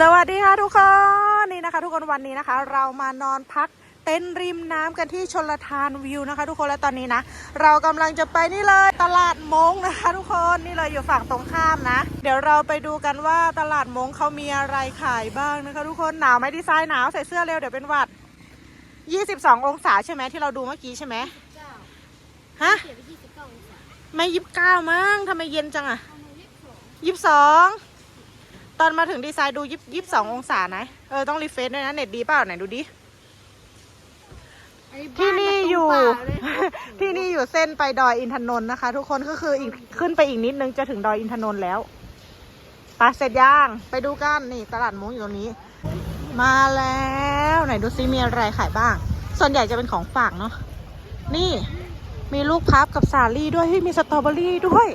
สวัสดีค่ะทุกคนนี่นะคะ ทุกคนวันนี้นะคะ เรามานอนพักเต็นท์ริมน้ำกันที่ชนลทานวิวนะคะ ทุกคนและตอนนี้นะ เรากำลังจะไปนี่เลยตลาดมงนะคะ ทุกคนนี่เลยอยู่ฝั่งตรงข้ามนะ เดี๋ยวเราไปดูกันว่าตลาดมงเขามีอะไรขายบ้างนะคะ ทุกคนหนาวไหมดีไซน์หนาวใส่เสื้อเร็วเดี๋ยวเป็นหวัด 22 องศาใช่ไหมที่เราดูเมื่อกี้ใช่ไหมฮะเปลี่ยนไปยี่สิบเก้าองศาไม่ยิบเก้ามั้งทำไมเย็นจังอะยิบสอง ตอนมาถึงดีไซน์ดูยิบยิบสององศานะ เออ ต้องรีเฟรชด้วยนะ เน็ตดีเปล่าไหนดูดิที่นี่อยู่ที่นี่อยู่เส้นไปดอยอินทนนท์นะคะ ทุกคนก็คืออีกขึ้นไปอีกนิดนึงจะถึงดอยอินทนนท์แล้วไปเสร็จย่าง ไปดูกันนี่ตลาดมุ้งอยู่ตรงนี้ มาแล้วไหนดูซิมีอะไรขายบ้าง ส่วนใหญ่จะเป็นของฝากเนาะนี่ มีลูกพับกับสาลี่ด้วยเฮ้ยมีสตรอเบอรี่ด้วย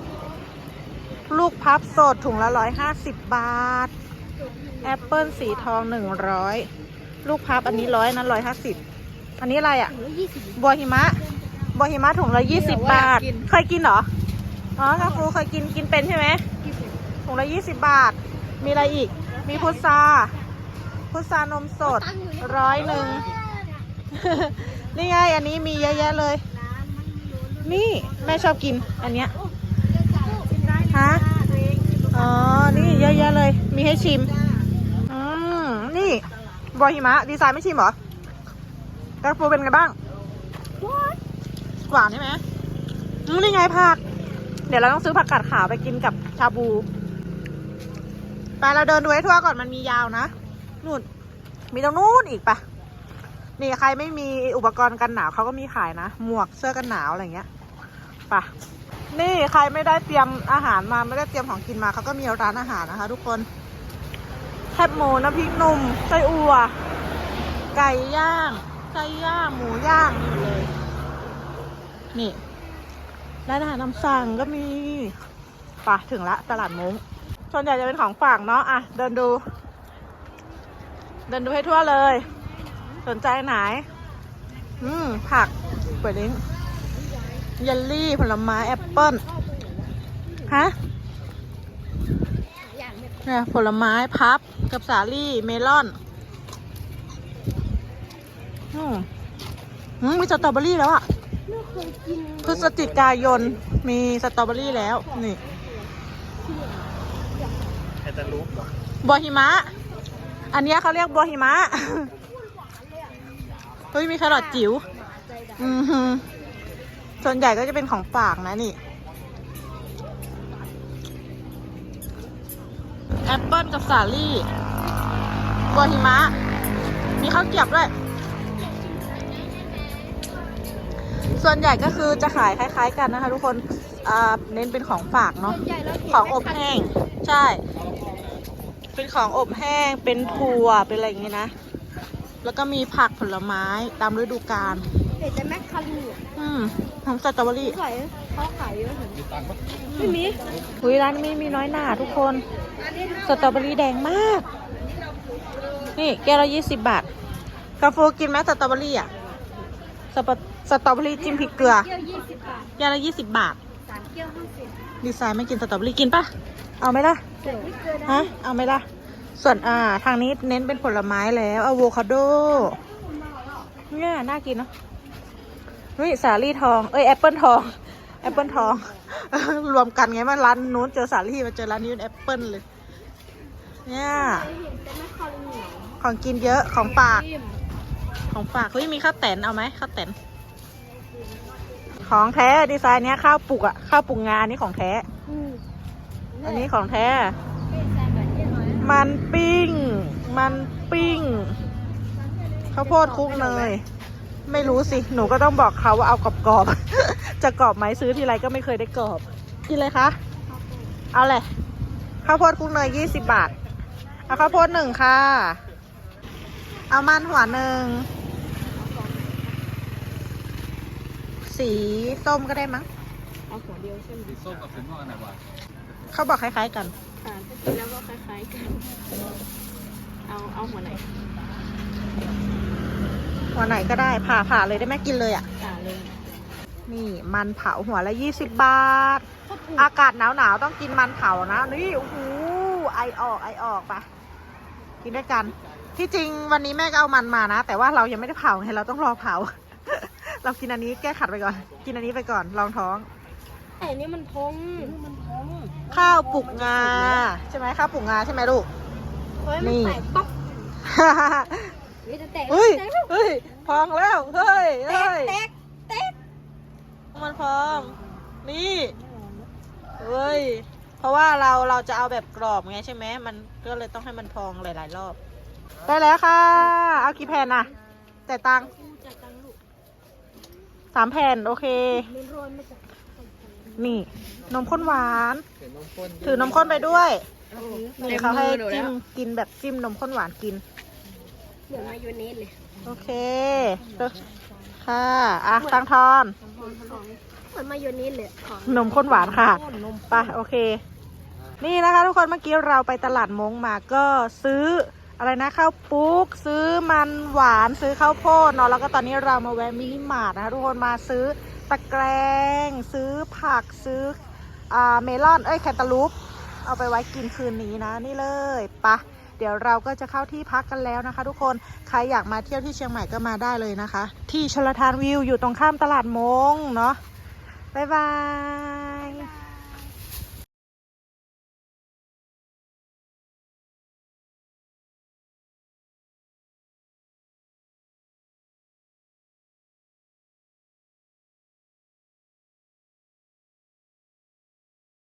ลูกพับสดถุงละร้อยห้าสิบบาท แอปเปิลสีทองหนึ่งร้อยลูกพับอันนี้ร้อยนั้นร้อยห้าสิบอันนี้อะไรอะ่ะถุงละยี่สิบบัวหิมะ บัวหิมะถุงละยี่สิบบาท เคยกินเหรอ อ๋อกาฟูเคยกินกินเป็นใช่ไหมยี่สิบถุงละยี่สิบบาท มีอะไรอีก มีพุทราพุทรานมสดร้อยหนึ่งนี่ไง อันนี้มีเยอะแยะเลยร้านมันโยนนี่ แม่ชอบกินอันเนี้ย ชิมได้ฮะตัวเองอ๋อ นี่เยอะแยะเลย มีให้ชิม อืม นี่บัวหิมะ ดีไซน์ไม่ชิมเหรอกาฟูเป็นไงบ้าง หวานใช่ไหมอืมนี่ไงผัก เดี๋ยวเราต้องซื้อผักกาดขาวไปกินกับชาบู ไปเราเดินดูให้ทั่วก่อนมันมียาวนะ นู่น มีตรงนู้นอีกปะนี่ใครไม่มีอุปกรณ์กันหนาวเขาก็มีขายนะ หมวกเสื้อกันหนาวอะไรอย่างเงี้ยไปะนี่ใครไม่ได้เตรียมอาหารมาไม่ได้เตรียมของกินมาเขาก็มีร้านอาหารนะคะ ทุกคนแคบหมูน้ำพริกหนุ่มไส้อั่วไก่ย่างไส้ย่างหมูย่างนี่เลย นี่ร้านอาหารนำสั่งก็มีปะถึงละตลาดมุ้งส่วนใหญ่จะเป็นของฝากเนาะอะเดินดู เดินดูให้ทั่วเลย สนใจไหน อืมผักเปิดลิ้น เยลลี่ผลไม้แอปเปิ้ลฮะเนี่ยผลไม้พับกับสาลี่เมลอนอืมมีสตรอเบอรี่แล้วอะไม่เคยกินพฤศจิกายนมีสตรอเบอรี่แล้ว นี่แคนตาลูปเหรอบัวหิมะ อันเนี้ยเขาเรียกบัวหิมะ เฮ้ย มีแครอทจิ๋ว อือฮึ ส่วนใหญ่ก็จะเป็นของฝากนะนี่แอปเปิลกับสาลี่บัวหิมะ มีข้าวเกรียบด้วย ส่วนใหญ่ก็คือจะขายคล้าย ๆ กันนะคะ ทุกคนเน้นเป็นของฝากเนาะ ของอบแห้ง ใช่ เป็นของอบแห้ง เป็นถั่ว เป็นอะไรอย่างเงี้ยนะ แล้วก็มีผักผลไม้ตามฤดูกาล เห็นแต่แมคคารูอะอืมของสตรอเบอรี่ขายเขาขายเยอะเหมือนมีตังค์ปะไม่มีอุ้ยร้านนี้มีน้อยหนาทุกคน สตรอเบอรี่แดงมาก นี่แก้วละยี่สิบบาท กาโฟกินไหมสตรอเบอรี่อะสปะสตรอเบอรี่จิ้มพริกเกลือเกี๊ยวยี่สิบบาทแก้วละยี่สิบบาทสามเกี๊ยวห้าสิบดีไซน์ไม่กินสตรอเบอรี่กินปะเอาไหมล่ะเดี๋ยวไม่เกินฮะเอาไหมล่ะ ส่วนอ่าทางนี้เน้นเป็นผลไม้แล้วอะโวคาโดเนี่ยน่ากินเนาะ นี่สาลี่ทอง เอ้ยแอปเปิลทอง แอปเปิลทอง รวมกันไงมาร้านนู้นเจอสาลี่มาเจอร้านนี้เป็นแอปเปิลเลย เนี่ยของกินเยอะของฝาก ของฝากเฮ้ยมีข้าวแตนเอาไหมข้าวแตน ของแท้ดีไซน์เนี้ยข้าวปลุกอะข้าวปลุกงานนี่ของแท้อันนี้ของแท้ มันปิ้ง มันปิ้งข้าวโพดคลุกเนย ไม่รู้สิ หนูก็ต้องบอกเขาว่าเอากรอบๆ จะกรอบไหมซื้อทีไรก็ไม่เคยได้กรอบ กินเลยคะ เอาเลยข้าวโพดคลุกเนยยี่สิบบาท เอาข้าวโพดหนึ่งค่ะ เอามันหัวหนึ่ง สีส้มก็ได้มั้ง เอาหัวเดียวใช่ไหมสีส้มกับสีม่วงอันไหนวะเขาบอกคล้ายๆกัน อ่าถ้ากินแล้วก็คล้ายๆกัน เอาเอาหัวไหน หัวไหนก็ได้ผ่าผ่าเลยได้ไหมกินเลยอะอ่าเลยนี่มันเผาหัวละยี่สิบบาทข้าวผูอากาศหนาวๆต้องกินมันเผานะนี่โอ้โหไอออกไอออกปะกินด้วยกัน ที่จริงวันนี้แม่ก็เอามันมานะ แต่ว่าเรายังไม่ได้เผาไงเราต้องรอเผา เรากินอันนี้แก้ขัดไปก่อน กินอันนี้ไปก่อนลองท้อง แต่นี่มันพองข้าวปลุกงา ใช่ไหมข้าวปลุกงาใช่ไหมลูก เฮ้ยนี่มันแตกป๊อก นี่จะแตกเฮ้ยแตกแล้วเฮ้ยพองแล้ว เฮ้ยแตเฮ้กยแตกแตกมันพอง นี่เฮ้ย เพราะว่าเราเราจะเอาแบบกรอบไงใช่ไหมมันก็เลยต้องให้มันพองหลาย ๆ รอบ ได้แล้วค่ะ เอากี่แผ่นน่ะแต่ตังค์กูจ่ายตังค์ลูกสามแผ่นโอเคมันร้อนมาจากนี่ นมข้นหวานเห็นนมข้นถือนมข้นไปด้วยนี่ต็มเขาให้มือนูจิ้มแล้วกินแบบจิ้มนมข้นหวานกิน เหมือนมายองเนสเลยโอเคค่ะอะตังทอน เหมือนมายองเนสเลยของนมข้นหวานค่ะไปโอเค นี่นะคะทุกคนเมื่อกี้เราไปตลาดมงมาก็ซื้ออะไรนะข้าวปุ๊กซื้อมันหวานซื้อข้าวโพดเนาะแล้วก็ตอนนี้เรามาแวะมินิมาร์ทนะคะทุกคนมาซื้อตะแกรงซื้อผักซื้ออ่าเมลอนเอ้ยแคนตาลูปเอาไปไว้กินคืนนี้นะนี่เลยปะ เดี๋ยวเราก็จะเข้าที่พักกันแล้วนะคะ ทุกคนใครอยากมาเที่ยวที่เชียงใหม่ก็มาได้เลยนะคะ ที่ชลทานวิวอยู่ตรงข้ามตลาดมงเนาะบ๊ายบาย